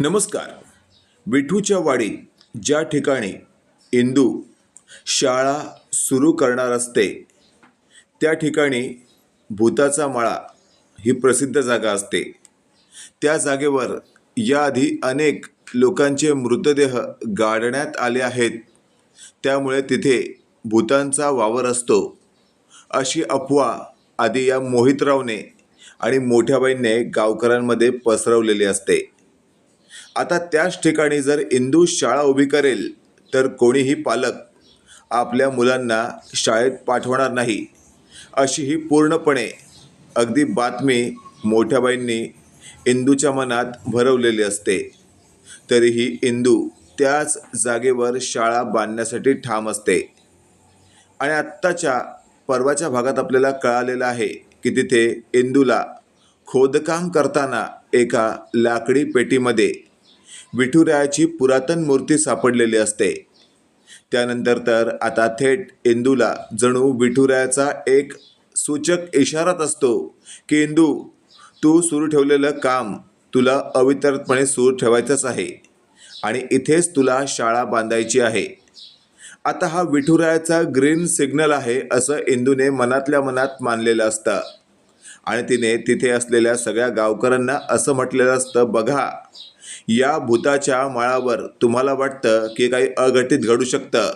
नमस्कार. विठूच्या वाडीत ज्या ठिकाणी इंदू शाळा सुरू करणार असते त्या ठिकाणी भूताचा माळा ही प्रसिद्ध जागा असते. त्या जागेवर याआधी अनेक लोकांचे मृतदेह गाडण्यात आले आहेत. त्यामुळे तिथे भूतांचा वावर असतो. अशी अफवा आधी या मोहितरावने आणि मोठ्याबाईंने गावकऱ्यांमध्ये पसरवलेली असते. आता त्याच ठिकाणी जर इंदू शाळा उभी करेल तर कोणीही पालक आपल्या मुलांना शाळेत पाठवणार नाही अशी ही पूर्णपणे अगदी बातमी मोठ्याबाईंनी इंदूच्या मनात भरवलेली असते. तरीही इंदू त्याच जागेवर शाळा बांधण्यासाठी ठाम असते. आणि आत्ताच्या परवाच्या भागात आपल्याला कळालेलं आहे की तिथे इंदूला खोदकाम करताना एका लाकडी पेटीमध्ये विठुरायाची पुरातन मूर्ती सापडलेली असते. त्यानंतर तर आता थेट इंदूला जणू विठुरायाचा एक सूचक इशाराच असतो की इंदू तू सुरू ठेवलेलं काम तुला अवितरतपणे सुरू ठेवायचंच आहे आणि इथेच तुला शाळा बांधायची आहे. आता हा विठुरायाचा ग्रीन सिग्नल आहे असं इंदूने मनातल्या मनात मानलेलं असतं. आणि तिने तिथे असलेल्या सगळ्या गावकऱ्यांना असं म्हटलेलं असतं बघा या भूताच्या माळावर तुम्हाला वाटतं की काही अघटित घडू शकतं.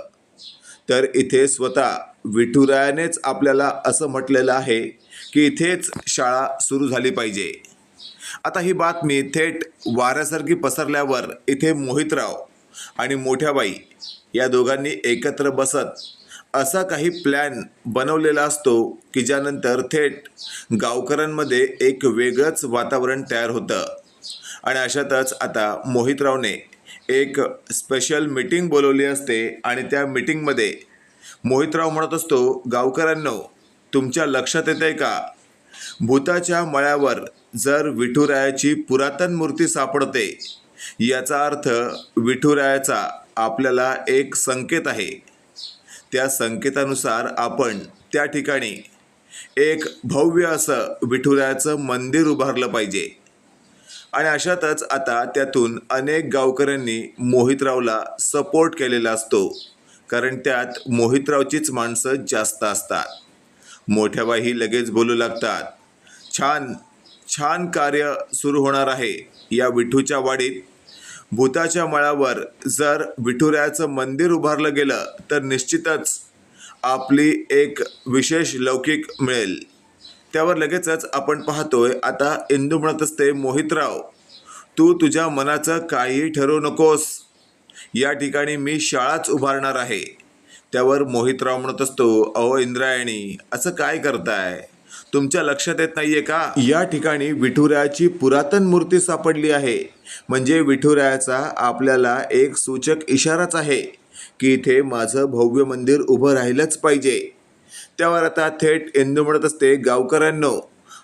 तर इथे स्वतः विठुरायानेच आपल्याला असं म्हटलेलं आहे की इथेच शाळा सुरू झाली पाहिजे. आता ही बातमी थेट वाऱ्यासारखी पसरल्यावर इथे मोहितराव आणि मोठ्याबाई या दोघांनी एकत्र बसत असा काही प्लॅन बनवलेला असतो की ज्यानंतर थेट गावकऱ्यांमध्ये एक वेगळंच वातावरण तयार होतं. आणि अशातच आता मोहितरावने एक स्पेशल मीटिंग बोलवली असते आणि त्या मीटिंगमध्ये मोहितराव म्हणत असतो गावकऱ्यांनो तुमच्या लक्षात येतं आहे का? भूताच्या मळ्यावर जर विठुरायाची पुरातन मूर्ती सापडते याचा अर्थ विठुरायाचा आपल्याला एक संकेत आहे. त्या संकेतानुसार आपण त्या ठिकाणी एक भव्य असं विठुरायाचं मंदिर उभारलं पाहिजे. आणि अशातच आता त्यातून अनेक गावकऱ्यांनी मोहितरावला सपोर्ट केलेला असतो. कारण त्यात मोहितरावचीच माणसं जास्त असतात. मोठ्याबाई लगेच बोलू लागतात छान छान कार्य सुरू होणार आहे या विठूच्या वाडीत. भूताच्या मळावर जर विठुऱ्याचं मंदिर उभारलं गेलं तर निश्चितच आपली एक विशेष लौकिक मिळेल. त्यावर लगेचच आपण पाहतोय आता इंदू म्हणत असते मोहितराव तू तुझ्या मनाचं काहीही ठरवू नकोस. या ठिकाणी मी शाळाच उभारणार आहे. त्यावर मोहितराव म्हणत असतो अहो इंद्रायणी असं काय करताय? तुमच्या लक्षात येत नाहीये का? या ठिकाणी विठुरायाची पुरातन मूर्ती सापडली आहे. म्हणजे विठुरायाचा आपल्याला एक सूचक इशाराच आहे की इथे माझं भव्य मंदिर उभं राहिलंच पाहिजे. त्यावर आता थेट इंदू म्हणत असते गावकऱ्यांनो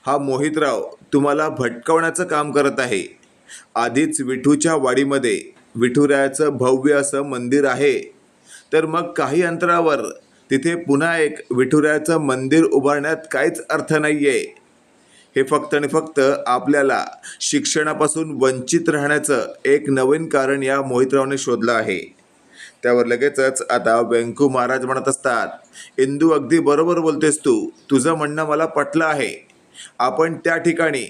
हा मोहितराव तुम्हाला भटकवण्याचं काम करत आहे. आधीच विठूच्या वाडीमध्ये विठुरायाचं भव्य असं मंदिर आहे. तर मग काही अंतरावर तिथे पुन्हा एक विठुरायाचं मंदिर उभारण्यात काहीच अर्थ नाही आहे हे फक्त आणि फक्त आपल्याला शिक्षणापासून वंचित राहण्याचं एक नवीन कारण या मोहितरावने शोधलं आहे. त्यावर लगेचच आता व्यंकू महाराज म्हणत असतात इंदू अगदी बरोबर बोलतेस तू. तुझं म्हणणं मला पटलं आहे. आपण त्या ठिकाणी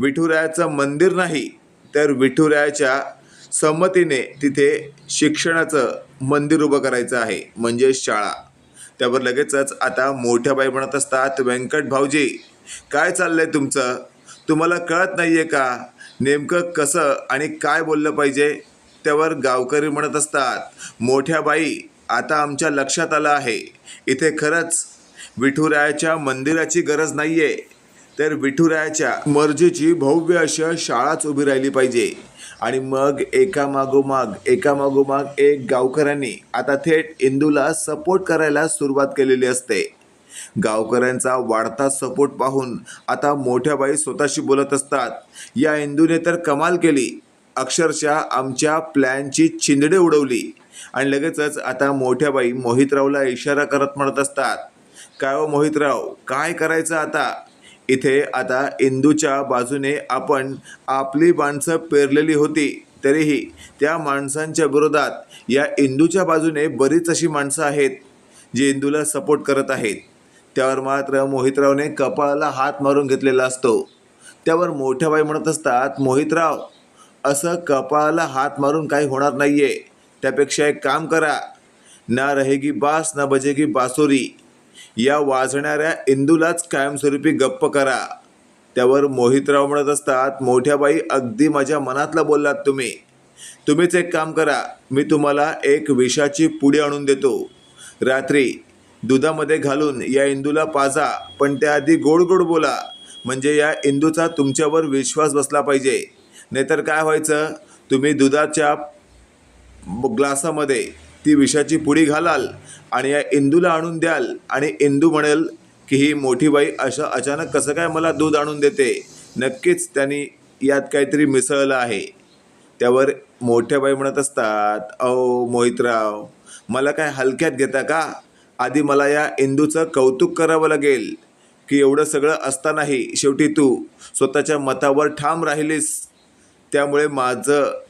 विठुरायाचं मंदिर नाही तर विठुरायाच्या संमतीने तिथे शिक्षणाचं मंदिर उभं करायचं आहे म्हणजे शाळा. त्यावर लगेचच आता मोठ्या बाई म्हणत असतात व्यंकट भाऊजी काय चाललंय तुमचं? तुम्हाला कळत नाही आहे का? नेमकं कसं आणि काय बोललं पाहिजे? त्यावर गावकरी म्हणत असतात मोठ्या बाई आता आमच्या लक्षात आलं आहे. इथे खरंच विठुरायाच्या मंदिराची गरज नाही आहे तर विठुरायाच्या मर्जीची भव्य अशा शाळाच उभी राहिली पाहिजे. आणि मग एका मागोमाग एका मागोमाग एक गावकऱ्यांनी आता थेट इंदूला सपोर्ट करायला सुरुवात केलेली असते. गावकऱ्यांचा वाढता सपोर्ट पाहून आता मोठ्या बाई स्वतःशी बोलत असतात या इंदूने तर कमाल केली. अक्षरशः आमच्या प्लॅनची चिंदडे उडवली. आणि लगेचच आता मोठ्या बाई मोहितरावला इशारा करत म्हणत असतात काय हो मोहितराव काय करायचं आता? इथे आता इंदूच्या बाजूने आपण आपली माणसं पेरलेली होती तरीही त्या माणसांच्या विरोधात या इंदूच्या बाजूने बरीच अशी माणसं आहेत जी इंदूला सपोर्ट करत आहेत. त्यावर मात्र मोहितरावने कपाळाला हात मारून घेतलेला असतो. त्यावर मोठ्या बाई म्हणत असतात मोहितराव असं कपाळाला हात मारून काही होणार नाही आहे त्यापेक्षा एक काम करा. ना रहेगी बास ना बजेगी बासुरी. या वाजणाऱ्या इंदूलाच कायमस्वरूपी गप्प करा. त्यावर मोहितराव म्हणत असतात मोठ्या बाई अगदी माझ्या मनातला बोललात तुम्ही. तुम्हीच एक काम करा. मी तुम्हाला एक विषाची पुडी आणून देतो. रात्री दुधामध्ये घालून या इंदूला पाजा पण त्याआधी गोड गोड बोला. म्हणजे या इंदूचा तुमच्यावर विश्वास बसला पाहिजे. नाहीतर काय व्हायचं? तुम्ही दुधाच्या ग्लासामध्ये ती विषाची पुडी घालाल आणि या इंदूला आणून द्याल. आणि इंदू म्हणेल की ही मोठी बाई अशा अचानक कसं काय मला दूध आणून देते? नक्कीच त्यांनी यात काहीतरी मिसळलं आहे. त्यावर मोठ्या बाई म्हणत असतात अहो मोहितराव मला काय हलक्यात घेता का? आधी मला या इंदूचं कौतुक करावं लागेल की एवढं सगळं असतानाही शेवटी तू स्वतःच्या मतावर ठाम राहिलीस. त्यामुळे माझं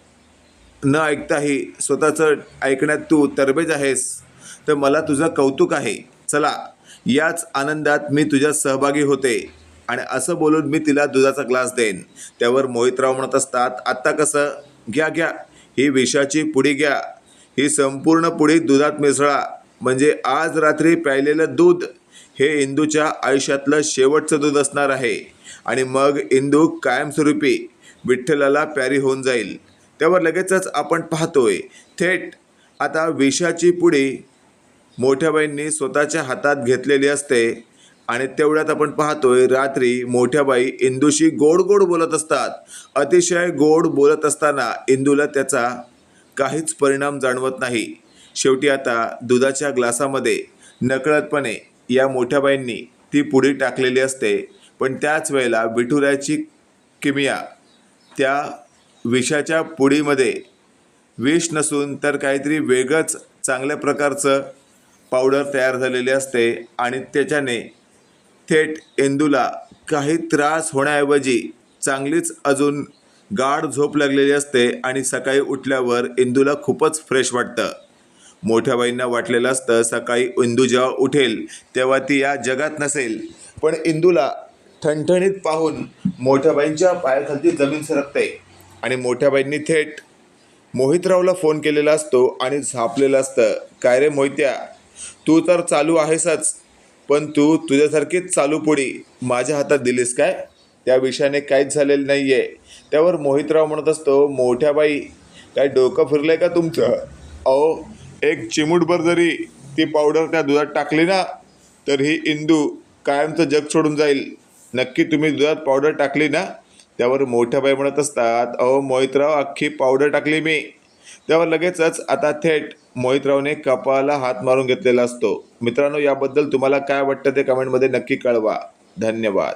न ऐकताही स्वतःचं ऐकण्यात तू तरबेज आहेस तर मला तुझं कौतुक आहे. चला याच आनंदात मी तुझ्या सहभागी होते आणि असं बोलून मी तिला दुधाचा ग्लास देईन. त्यावर मोहितराव म्हणत असतात आत्ता कसं? घ्या घ्या. ही विषाची पुडी घ्या. ही संपूर्ण पुडी दुधात मिसळा. म्हणजे आज रात्री प्यायलेलं दूध हे इंदूच्या आयुष्यातलं शेवटचं दूध असणार आहे. आणि मग इंदू कायमस्वरूपी विठ्ठलाला प्यारी होऊन जाईल. त्यावर लगेचच आपण पाहतोय थेट आता विषाची पुडी मोठ्याबाईंनी स्वतःच्या हातात घेतलेली असते आणि तेवढ्यात आपण पाहतोय रात्री मोठ्याबाई इंदूशी गोड गोड बोलत असतात. अतिशय गोड बोलत असताना इंदूला त्याचा काहीच परिणाम जाणवत नाही. शेवटी आता दुधाच्या ग्लासामध्ये नकळतपणे या मोठ्याबाईंनी ती पुडी टाकलेली असते. पण त्याच वेळेला विठुराची किमिया त्या विषाच्या पुडीमध्ये विष नसून तर काहीतरी वेगळंच चांगल्या प्रकारचं पावडर तयार झालेली असते आणि त्याच्याने थेट इंदूला काही त्रास होण्याऐवजी चांगलीच अजून गाढ झोप लागलेली असते आणि सकाळी उठल्यावर इंदूला खूपच फ्रेश वाटतं. मोठ्या बाईंना वाटलेलं असतं सकाळी इंदू जेव्हा उठेल तेव्हा ती या जगात नसेल. पण इंदूला ठणठणीत पाहून मोठ्या बाईंच्या पायाखालची जमीन सरकते आणि मोठ्या बाईंनी थेट मोहितरावला फोन केलेला असतो आणि झापलेलं असतं. काय रे मोहित्या तू तर चालू आहेसच पण तू तुझ्यासारखीच चालू पुढी माझ्या हातात दिलीस काय? त्या विषयाने काहीच झालेलं नाही आहे त्यावर मोहितराव म्हणत असतो मोठ्या बाई काय डोकं फिरलंय का तुमचं? अहो एक चिमूटभर जरी ती पावडर त्या दुधात टाकली ना तर ही इंदू कायमचं जग सोडून जाईल. नक्की तुम्ही दुधात पावडर टाकली ना त्यावर मोठ्या बाई म्हणत असतात अहो मोहितराव अख्खी पावडर टाकली मी. त्यावर लगेचच आता थेट मोहितरावने कपाळाला हात मारून घेतलेला असतो. मित्रांनो याबद्दल तुम्हाला काय वाटतं ते कमेंटमध्ये नक्की कळवा. धन्यवाद.